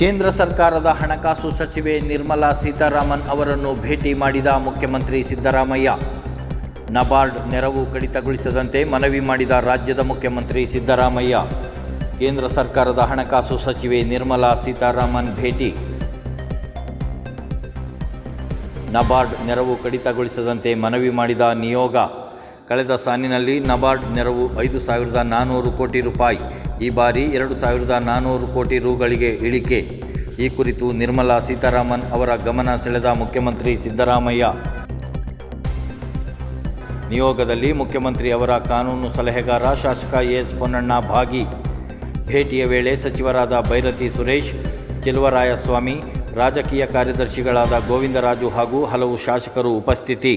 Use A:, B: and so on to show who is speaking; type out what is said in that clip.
A: ಕೇಂದ್ರ ಸರ್ಕಾರದ ಹಣಕಾಸು ಸಚಿವೆ ನಿರ್ಮಲಾ ಸೀತಾರಾಮನ್ ಅವರನ್ನು ಭೇಟಿ ಮಾಡಿದ ಮುಖ್ಯಮಂತ್ರಿ ಸಿದ್ದರಾಮಯ್ಯ. ನಬಾರ್ಡ್ ನೆರವು ಕಡಿತಗೊಳಿಸದಂತೆ ಮನವಿ ಮಾಡಿದ ರಾಜ್ಯದ ಮುಖ್ಯಮಂತ್ರಿ ಸಿದ್ದರಾಮಯ್ಯ. ಕೇಂದ್ರ ಸರ್ಕಾರದ ಹಣಕಾಸು ಸಚಿವೆ ನಿರ್ಮಲಾ ಸೀತಾರಾಮನ್ ಭೇಟಿ. ನಬಾರ್ಡ್ ನೆರವು ಕಡಿತಗೊಳಿಸದಂತೆ ಮನವಿ ಮಾಡಿದ ನಿಯೋಗ. ಕಳೆದ ಸಾಲಿನಲ್ಲಿ ನಬಾರ್ಡ್ ನೆರವು ಐದು ಸಾವಿರದ ನಾನ್ನೂರು ಕೋಟಿ ರೂಪಾಯಿ. ಈ ಬಾರಿ ಎರಡು ಸಾವಿರದ ನಾನ್ನೂರು ಕೋಟಿ ರುಗಳಿಗೆ ಇಳಿಕೆ. ಈ ಕುರಿತು ನಿರ್ಮಲಾ ಸೀತಾರಾಮನ್ ಅವರ ಗಮನ ಸೆಳೆದ ಮುಖ್ಯಮಂತ್ರಿ ಸಿದ್ದರಾಮಯ್ಯ. ನಿಯೋಗದಲ್ಲಿ ಮುಖ್ಯಮಂತ್ರಿ ಅವರ ಕಾನೂನು ಸಲಹೆಗಾರ ಶಾಸಕ ಎಸ್ ಪೊನ್ನಣ್ಣ ಭಾಗಿ. ಭೇಟಿಯ ವೇಳೆ ಸಚಿವರಾದ ಭೈರತಿ ಸುರೇಶ್, ಚೆಲುವರಾಯಸ್ವಾಮಿ, ರಾಜಕೀಯ ಕಾರ್ಯದರ್ಶಿಗಳಾದ ಗೋವಿಂದರಾಜು ಹಾಗೂ ಹಲವು ಶಾಸಕರು ಉಪಸ್ಥಿತಿ.